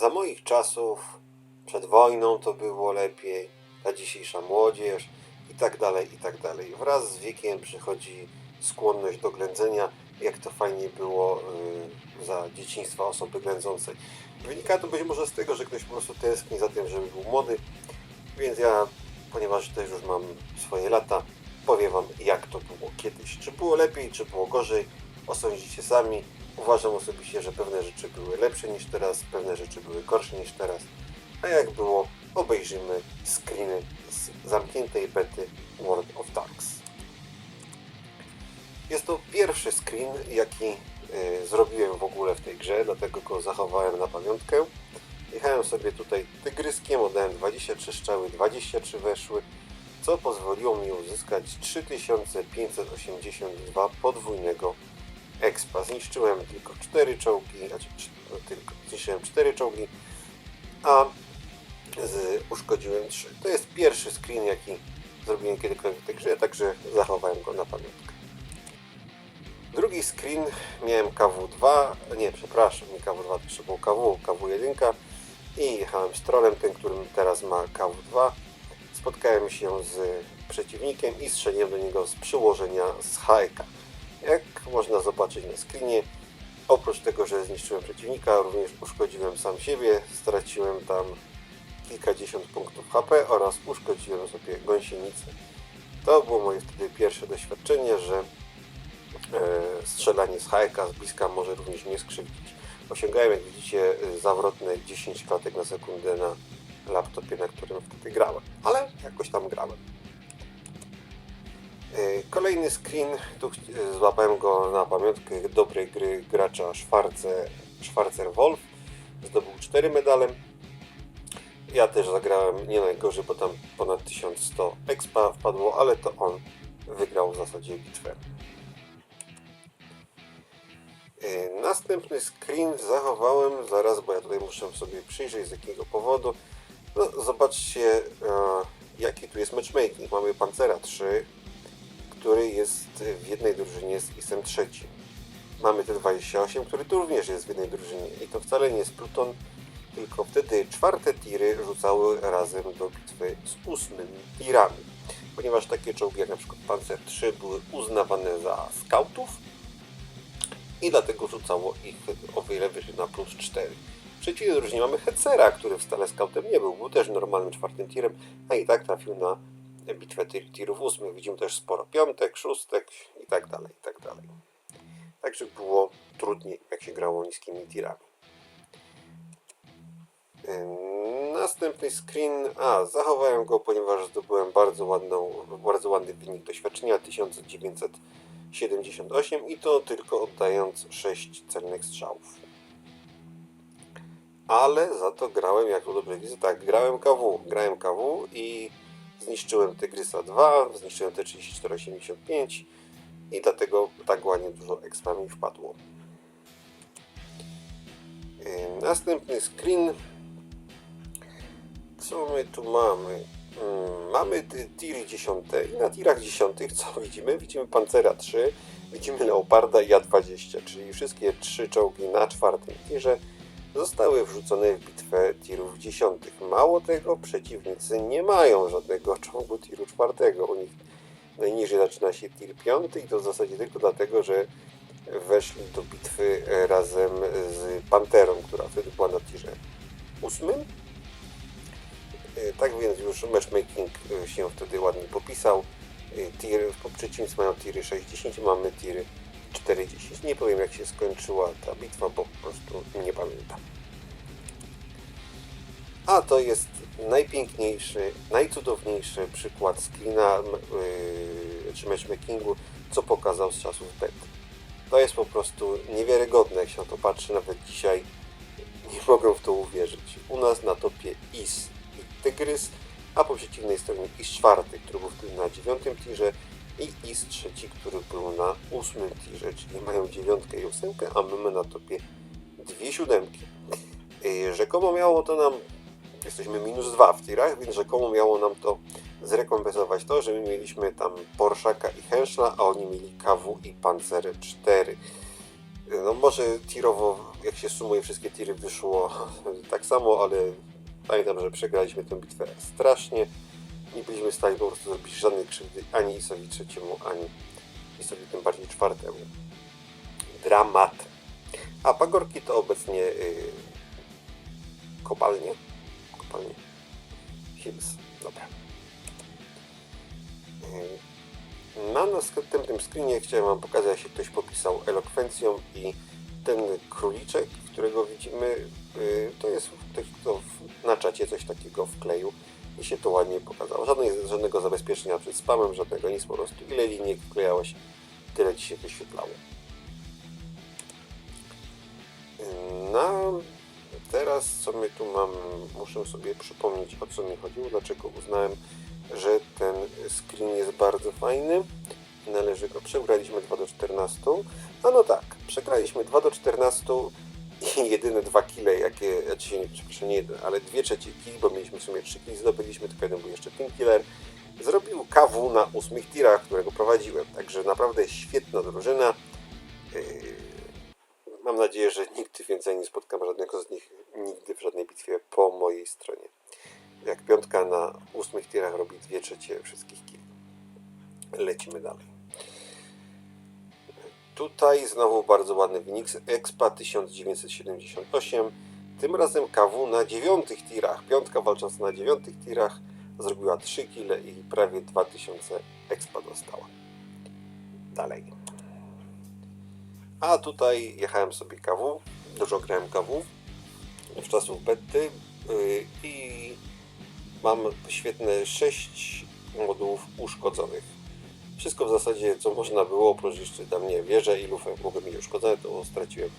za moich czasów, przed wojną to było lepiej, ta dzisiejsza młodzież i tak dalej, i tak dalej. Wraz z wiekiem przychodzi skłonność do ględzenia, jak to fajnie było y, za dzieciństwa osoby ględzącej. Wynika to być może z tego, że ktoś po prostu tęskni za tym, żeby był młody, więc ja, ponieważ też już mam swoje lata, powiem Wam, jak to było kiedyś. Czy było lepiej, czy było gorzej, osądzicie sami. Uważam osobiście, że pewne rzeczy były lepsze niż teraz, pewne rzeczy były gorsze niż teraz. A jak było, obejrzymy screeny z zamkniętej bety World of Tanks. Jest to pierwszy screen, jaki y, zrobiłem w ogóle w tej grze, dlatego go zachowałem na pamiątkę. Jechałem sobie tutaj tygryskiem, oddałem 23 strzały, 23 weszły, co pozwoliło mi uzyskać 3582 podwójnego expa. Zniszczyłem tylko 4 czołgi, znaczy cz- tylko zniszczyłem 4 czołgi, a z, uszkodziłem 3. To jest pierwszy screen, jaki zrobiłem kiedykolwiek także zachowałem go na pamiątkę. Drugi screen miałem KW2, nie przepraszam, nie KW2, to było KW, KW1 i jechałem z trolem, tym, którym teraz ma KW2. Spotkałem się z przeciwnikiem i strzeliłem do niego z przyłożenia z HK. Jak można zobaczyć na screenie, oprócz tego, że zniszczyłem przeciwnika, również uszkodziłem sam siebie, straciłem tam kilkadziesiąt punktów HP oraz uszkodziłem sobie gąsienicę. To było moje wtedy pierwsze doświadczenie, że e, strzelanie z hajka z bliska może również mnie skrzywdzić. Osiągałem, jak widzicie, zawrotne 10 klatek na sekundę na laptopie, na którym wtedy grałem, ale jakoś tam grałem. E, Kolejny screen, tu e, złapałem go na pamiątkę dobrej gry gracza Schwarze, Schwarzer Wolf. Zdobył 4 medale. Ja też zagrałem nie najgorzej, bo tam ponad 1100 expa wpadło, ale to on wygrał w zasadzie bitwę. Yy, Następny screen zachowałem zaraz, bo ja tutaj muszę sobie przyjrzeć z jakiego powodu. No, zobaczcie, e, jaki tu jest matchmaking. Mamy Pancera 3, który jest w jednej drużynie z ISem trzecim. Mamy T28, który tu również jest w jednej drużynie. I to wcale nie jest Pluton, tylko wtedy czwarte tiry rzucały razem do bitwy z ósmymi tirami. Ponieważ takie czołgi jak na przykład Panzer 3 były uznawane za skautów i dlatego rzucało ich o wiele wyżej na plus 4. W przeciwnej drużynie mamy Hetzera, który wcale skautem nie był, był też normalnym czwartym tirem, a i tak trafił na tir- tirów ósmych. Widzimy też sporo piątek, szóstek i tak dalej, i tak dalej. Także było trudniej, jak się grało niskimi tirami. Następny screen, a zachowałem go, ponieważ zdobyłem bardzo, ładną, bardzo ładny wynik doświadczenia 1978 i to tylko oddając 6 celnych strzałów. Ale za to grałem, jak to dobrze widzę, tak, grałem KW, grałem KW i zniszczyłem Tygrysa 2, zniszczyłem T3485 i dlatego tak ładnie dużo expa mi wpadło. Następny screen co my tu mamy? Mamy tiry 10 i na tirach 10 co widzimy? Widzimy Pancera 3, widzimy Leoparda i A20, czyli wszystkie trzy czołgi na czwartym tirze zostały wrzucone w bitwę tirów 10. Mało tego, przeciwnicy nie mają żadnego czołgu tiru czwartego. U nich najniżej zaczyna się tir 5 i to w zasadzie tylko dlatego, że weszli do bitwy razem z Panterą, która wtedy była na tirze 8. E, Tak więc już matchmaking e, się wtedy ładnie popisał. E, Tier, przeciwnicy mają tiry 60, mamy tiry 40. Nie powiem jak się skończyła ta bitwa, bo po prostu nie pamiętam. A to jest najpiękniejszy, najcudowniejszy przykład screena yy, czy matchmakingu, co pokazał z czasów bety. To jest po prostu niewiarygodne, jak się na to patrzy, nawet dzisiaj nie mogę w to uwierzyć. U nas na topie Is i Tygrys, a po przeciwnej stronie Is czwarty, który był wtedy na dziewiątym tirze i Is trzeci, który był na ósmym tirze, czyli mają dziewiątkę i ósemkę, a my mamy na topie dwie siódemki. Rzekomo miało to nam, jesteśmy minus dwa w tirach, więc rzekomo miało nam to zrekompensować to, że my mieliśmy tam Porszaka i Henschla, a oni mieli KW i Panzer 4. No może tirowo, jak się sumuje wszystkie tiry, wyszło tak samo, ale pamiętam, że przegraliśmy tę bitwę strasznie. Nie byliśmy w stanie po prostu zrobić żadnej krzywdy ani Isowi trzeciemu, ani Isowi tym bardziej czwartemu. Dramat. A pagorki to obecnie yy, kopalnie. Kopalnie. Hills. Dobra. Yy, Na następnym screenie chciałem Wam pokazać, jak się ktoś popisał elokwencją i ten króliczek, którego widzimy, yy, to jest ktoś, kto w- na czacie coś takiego wkleił i się to ładnie pokazało. Żadnej, żadnego zabezpieczenia przed spamem, żadnego nic, po prostu ile linii wklejałeś, tyle Ci się wyświetlało. No, teraz co my tu mam? Muszę sobie przypomnieć o co mi chodziło, dlaczego uznałem, że ten screen jest bardzo fajny. Należy go. Przegraliśmy 2 do 14. A no tak, przegraliśmy 2 do 14 jedyne dwa kile, jakie, znaczy nie, przepraszam, nie jeden, ale dwie trzecie kill, bo mieliśmy w sumie trzy kill, zdobyliśmy, tylko jeden był jeszcze team killer. Zrobił KW na ósmych tirach, którego prowadziłem, także naprawdę świetna drużyna. Yy, Mam nadzieję, że nigdy więcej nie spotkam żadnego z nich nigdy w żadnej bitwie po mojej stronie. Jak piątka na ósmych tirach robi dwie trzecie wszystkich kill. Lecimy dalej. Tutaj znowu bardzo ładny wynik z Expa 1978. Tym razem KW na dziewiątych tirach. Piątka walcząca na dziewiątych tirach zrobiła 3 kile i prawie 2000 Expa dostała. Dalej. A tutaj jechałem sobie KW, dużo grałem KW w czasów betty yy, i mam świetne 6 modułów uszkodzonych. Wszystko w zasadzie co można było, oprócz jeszcze tam nie wieże i lufę mogły mieć uszkodzone, to straciłem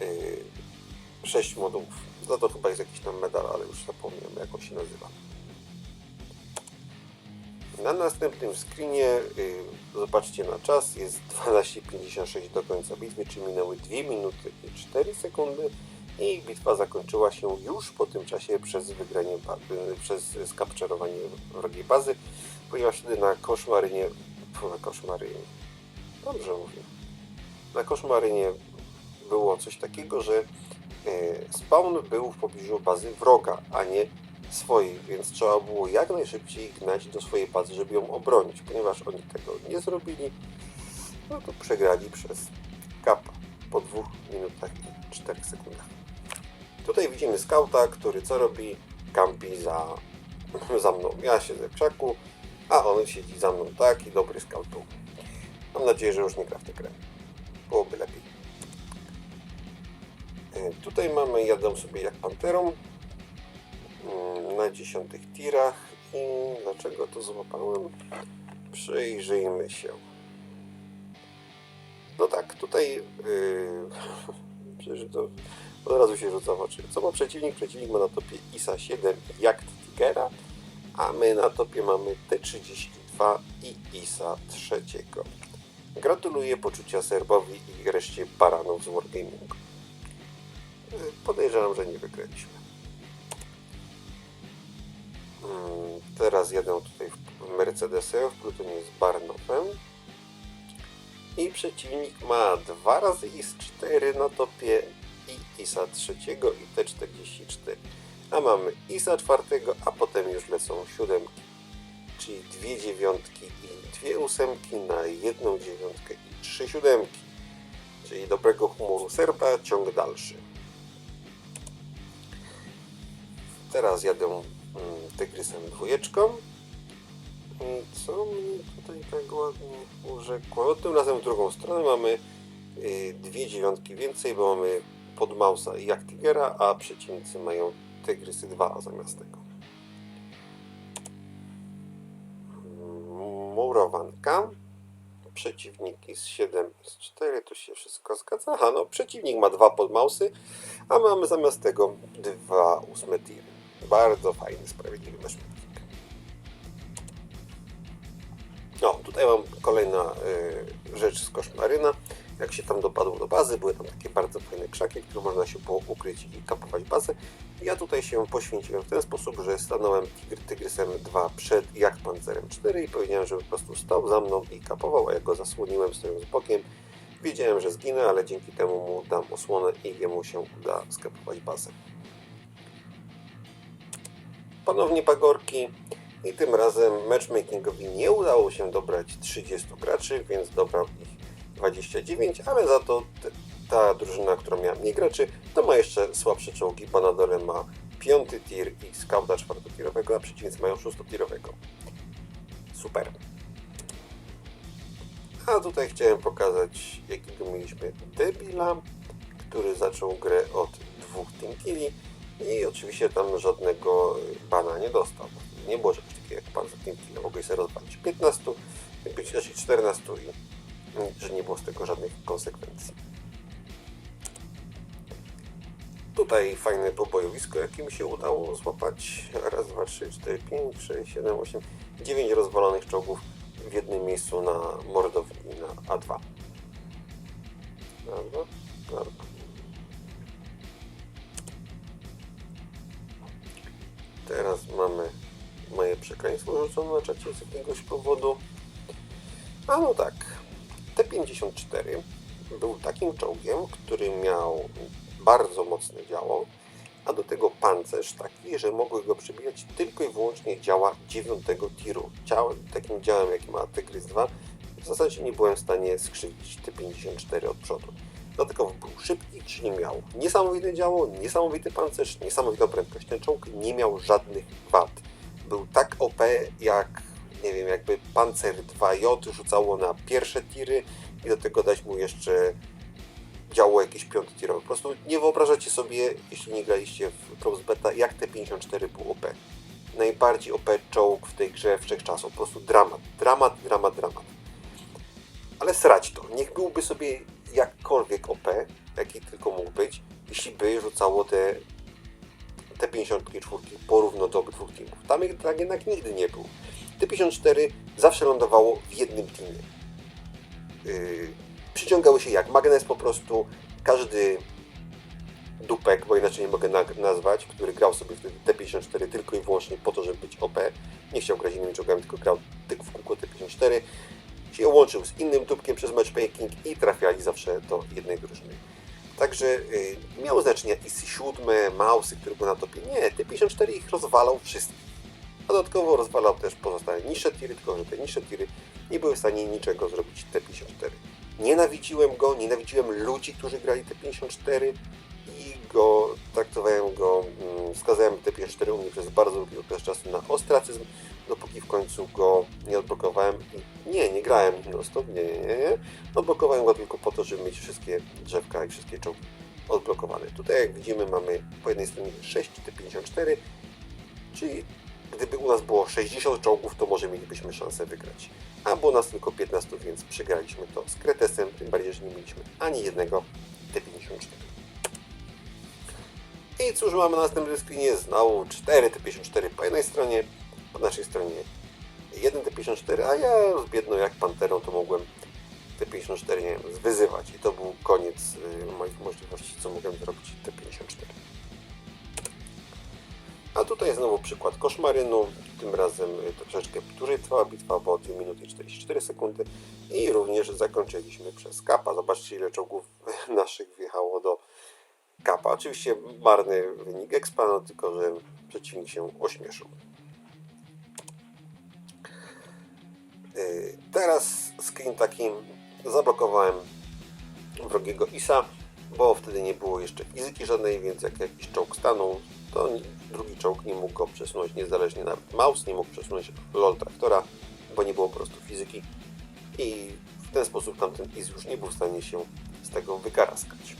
yy, 6 modułów. Za to chyba jest jakiś tam medal, ale już zapomniałem jak on się nazywa. Na następnym screenie y, zobaczcie na czas, jest 12.56 do końca bitwy, czyli minęły 2 minuty i 4 sekundy i bitwa zakończyła się już po tym czasie przez wygranie, ba- y, przez skapczerowanie wrogiej bazy, ponieważ wtedy na koszmarynie, na dobrze mówię, na koszmarynie było coś takiego, że y, spawn był w pobliżu bazy wroga, a nie swojej, więc trzeba było jak najszybciej gnać do swojej bazy, żeby ją obronić. Ponieważ oni tego nie zrobili, no to przegrali przez kapa po dwóch minutach i czterech sekundach. Tutaj widzimy skauta, który co robi? Kampi za, za mną. Ja siedzę w krzaku, a on siedzi za mną tak i dobry scout. Mam nadzieję, że już nie gra w tę grę. Byłoby lepiej. E, Tutaj mamy, jadę sobie jak panterą, mm, na dziesiątych tirach i dlaczego to złapałem? Przyjrzyjmy się. No tak, tutaj yy, to od razu się rzuca w oczy. Co ma przeciwnik? Przeciwnik ma na topie ISA 7 i Jakt Tigera, a my na topie mamy T32 i ISA 3. Gratuluję poczucia Serbowi i reszcie baranów z Wargamingu. Podejrzewam, że nie wygraliśmy. Mm, Teraz jadę tutaj w Mercedesem, w Plutonie z Barnowem. I przeciwnik ma dwa razy IS-4 na topie i ISA trzeciego i T-44. A mamy ISA czwartego, a potem już lecą siódemki. Czyli dwie dziewiątki i dwie ósemki na jedną dziewiątkę i trzy siódemki. Czyli dobrego humoru Serba, ciąg dalszy. Teraz jadę mm, tygrysem dwójeczką. I co mnie tutaj tak ładnie urzekło? Tym razem w drugą stronę mamy y, dwie dziewiątki więcej, bo mamy pod Mausa i jak a przeciwnicy mają Tygrysy 2 zamiast tego. Murowanka. Przeciwnik jest 7 z 4, tu się wszystko zgadza. Aha, no przeciwnik ma dwa podmausy, a mamy zamiast tego dwa ósme tiry. Bardzo fajny, sprawiedliwy matchmaking. No, tutaj mam kolejna y, rzecz z koszmaryna. Jak się tam dopadło do bazy, były tam takie bardzo fajne krzaki, które można się było ukryć i kapować bazę. Ja tutaj się poświęciłem w ten sposób, że stanąłem tygr, Tygrysem 2 przed jak Pancerem 4 i powiedziałem, żeby po prostu stał za mną i kapował, a ja go zasłoniłem stojąc bokiem Wiedziałem, że zginę, ale dzięki temu mu dam osłonę i jemu się uda sklepować bazę. Ponownie pagorki i tym razem matchmakingowi nie udało się dobrać 30 graczy, więc dobrał ich 29, ale za to ta drużyna, która miała mniej graczy, to ma jeszcze słabsze czołgi, bo na dole ma piąty tier i skauta czwartotierowego, a przeciwnicy mają szóstotierowego. Super. A tutaj chciałem pokazać, jakiego mieliśmy debila, który zaczął grę od dwóch team killi i oczywiście tam żadnego bana nie dostał. Nie było czegoś takiego jak pan za team kill, mogłeś sobie rozwalić 15, być też 14 i i że nie było z tego żadnych konsekwencji. Tutaj fajne pobojowisko, jakie mi się udało złapać. Raz, dwa, trzy, cztery, pięć, sześć, siedem, osiem, dziewięć rozwalonych czołgów w jednym miejscu na mordowni na A2. A2, A2. Teraz mamy moje przekleństwo rzucone na czacie z jakiegoś powodu. A no tak, T-54 był takim czołgiem, który miał bardzo mocne działo, a do tego pancerz taki, że mogły go przebijać tylko i wyłącznie działa 9 tiru. Ciał, takim działem, jaki ma Tygrys 2, w zasadzie nie byłem w stanie skrzywić T-54 od przodu. Dlatego był szybki, czyli miał niesamowite działo, niesamowity pancerz, niesamowitą prędkość. Ten czołg nie miał żadnych wad. Był tak OP, jak nie wiem, jakby Panzer 2J rzucało na pierwsze tiry i do tego dać mu jeszcze działo jakieś piąty tirowe. Po prostu nie wyobrażacie sobie, jeśli nie graliście w Props Beta, jak te 54 był OP. Najbardziej OP czołg w tej grze wszechczasów. Po prostu dramat, dramat, dramat, dramat. Ale srać to. Niech byłby sobie jakkolwiek OP, jaki tylko mógł być, jeśli by rzucało te te 54 porówno do obydwu teamów. Tam tak jednak nigdy nie był. T54 zawsze lądowało w jednym teamie. Yy, przyciągały się jak magnes po prostu. Każdy dupek, bo inaczej nie mogę na, nazwać, który grał sobie wtedy T54 tylko i wyłącznie po to, żeby być OP. Nie chciał grać innymi czołgami, tylko grał tylko w kółko T54. Się łączył z innym dupkiem przez matchmaking i trafiali zawsze do jednej drużyny. Także y, nie miało znaczenia i siódme, Mausy, które były na topie. Nie, T54 ich rozwalał wszystkich. Dodatkowo rozwalał też pozostałe niższe tiry, tylko że te niższe tiry nie były w stanie niczego zrobić T54. Nienawidziłem go, nienawidziłem ludzi, którzy grali T54 i go, traktowałem go, mm, skazałem T54 u mnie przez bardzo długi okres czasu na ostracyzm, dopóki w końcu go nie odblokowałem. Nie, nie grałem non stop, nie, nie, nie. Odblokowałem go tylko po to, żeby mieć wszystkie drzewka i wszystkie czołgi odblokowane. Tutaj jak widzimy mamy po jednej stronie 6 T54, czyli gdyby u nas było 60 czołgów, to może mielibyśmy szansę wygrać. A było nas tylko 15, więc przegraliśmy to z Kretesem, tym bardziej, że nie mieliśmy ani jednego T54. I cóż mamy na następnym screenie? Znowu 4 T54 po jednej stronie, po naszej stronie 1 T54, a ja z biedną jak panterą to mogłem T54 nie wiem, wyzywać i to był koniec y, moich możliwości, co mogłem zrobić T54. A tutaj znowu przykład koszmarynu, tym razem y, troszeczkę dłużej trwała bitwa, bo 2 minuty i 44 sekundy i również zakończyliśmy przez kapa. Zobaczcie ile czołgów naszych wjechało do kapa. Oczywiście marny wynik expa, tylko że przeciwnik się ośmieszył. Yy, Teraz screen taki zablokowałem wrogiego ISA, bo wtedy nie było jeszcze fizyki żadnej, więc jak jakiś czołg stanął, to drugi czołg nie mógł go przesunąć, niezależnie nawet mouse nie mógł przesunąć LOL traktora, bo nie było po prostu fizyki i w ten sposób tamten IS już nie był w stanie się z tego wykaraskać.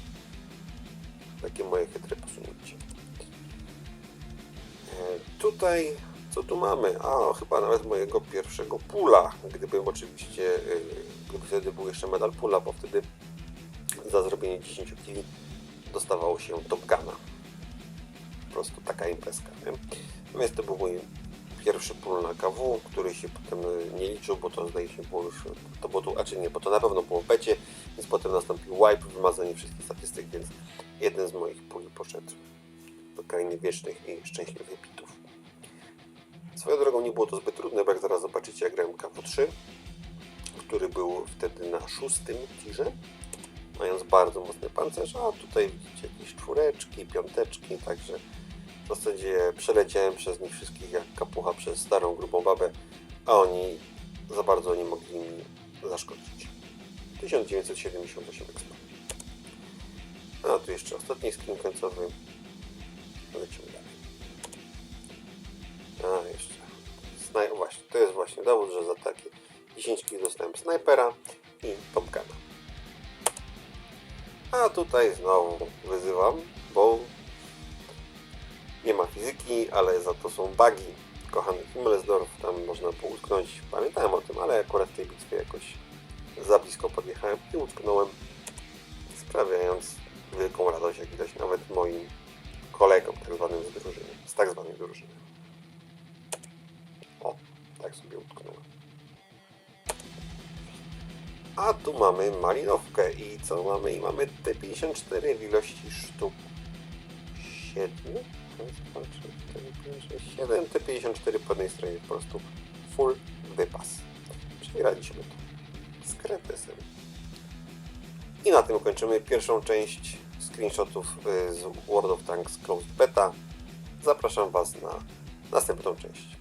Takie moje chytre posunięcie. E, Tutaj, co tu mamy? A, chyba nawet mojego pierwszego pula. Gdybym oczywiście, yy, gdyby wtedy był jeszcze medal pula, bo wtedy za zrobienie 10 kili dostawało się Top Guna. Prostu taka imprezka, nie? Natomiast to był mój pierwszy pól na KW, który się potem y, nie liczył, bo to zdaje się było już, to było tu, a czy nie, bo to na pewno było w becie, więc potem nastąpił wipe, wymazanie wszystkich statystyk, więc jeden z moich puli poszedł do krainy wiecznych i szczęśliwych bitów. Swoją drogą nie było to zbyt trudne, bo jak zaraz zobaczycie, ja grałem KW3, który był wtedy na szóstym tirze mając bardzo mocny pancerz, a tutaj widzicie jakieś czwóreczki, piąteczki, także w zasadzie przeleciałem przez nich wszystkich jak kapucha przez starą, grubą babę, a oni za bardzo nie mogli mi zaszkodzić. 1978 expa. A tu jeszcze ostatni screen końcowy. Lecimy dalej. A jeszcze. Snaj... właśnie, to jest właśnie dowód, że za takie 10 kg dostałem snajpera i topgana. A tutaj znowu wyzywam, bo nie ma fizyki, ale za to są bugi. Kochany Himmelsdorf, tam można poutknąć. Pamiętałem o tym, ale akurat w tej bitwie jakoś za blisko podjechałem i utknąłem, sprawiając wielką radość, jak widać, nawet moim kolegom, tak zwanym z drużyny, z tak zwanej drużyny. O, tak sobie utknąłem. A tu mamy malinowkę i co mamy? I mamy T54 w ilości sztuk 7. 7 T54 po jednej stronie po prostu full wypas. Przegraliśmy to z kretesem. I na tym kończymy pierwszą część screenshotów y, z World of Tanks Closed Beta. Zapraszam Was na następną część.